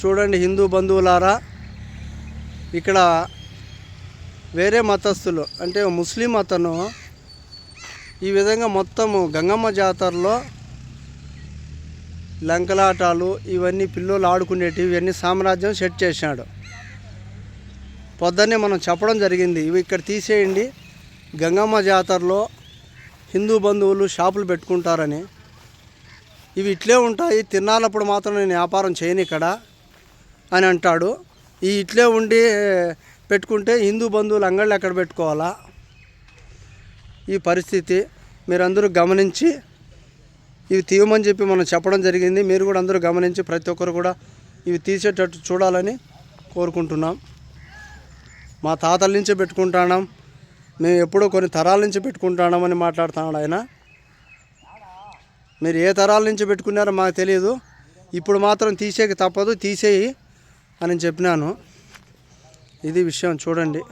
చూడండి హిందూ బంధువులారా ఇక్కడ వేరే మతస్థులు అంటే ముస్లిం అతను ఈ విధంగా మొత్తము గంగమ్మ జాతరలో లంకలాటాలు ఇవన్నీ పిల్లలు ఆడుకునేటివి ఇవన్నీ సామ్రాజ్యం సెట్ చేశాడు. పొద్దున్నే మనం చెప్పడం జరిగింది ఇవి ఇక్కడ తీసేయండి. గంగమ్మ జాతరలో హిందూ బంధువులు షాపులు పెట్టుకుంటారని. ఇవి ఇట్లే ఉంటాయి తిన్నాలప్పుడు మాత్రం నేను వ్యాపారం చేయను ఇక్కడ. అని అంటాడు. ఈ ఇట్లే ఉండి పెట్టుకుంటే హిందూ బంధువులు అంగళ్ళు ఎక్కడ పెట్టుకోవాలా? ఈ పరిస్థితి మీరందరూ గమనించి ఇవి తీయమని చెప్పి మనం చెప్పడం జరిగింది. మీరు కూడా అందరూ గమనించి ప్రతి ఒక్కరు కూడా ఇవి తీసేటట్టు చూడాలని కోరుకుంటున్నాం. మా తాతల నుంచే పెట్టుకుంటాం మేము ఎప్పుడో కొన్ని తరాల నుంచి పెట్టుకుంటామని మాట్లాడుతున్నాడు ఆయన. మీరు ఏ తరాల నుంచి పెట్టుకున్నారో మాకు తెలియదు. ఇప్పుడు మాత్రం తీసేకి తప్పదు. తీసేయి. అని చెప్పినాను. ఇది విషయం చూడండి.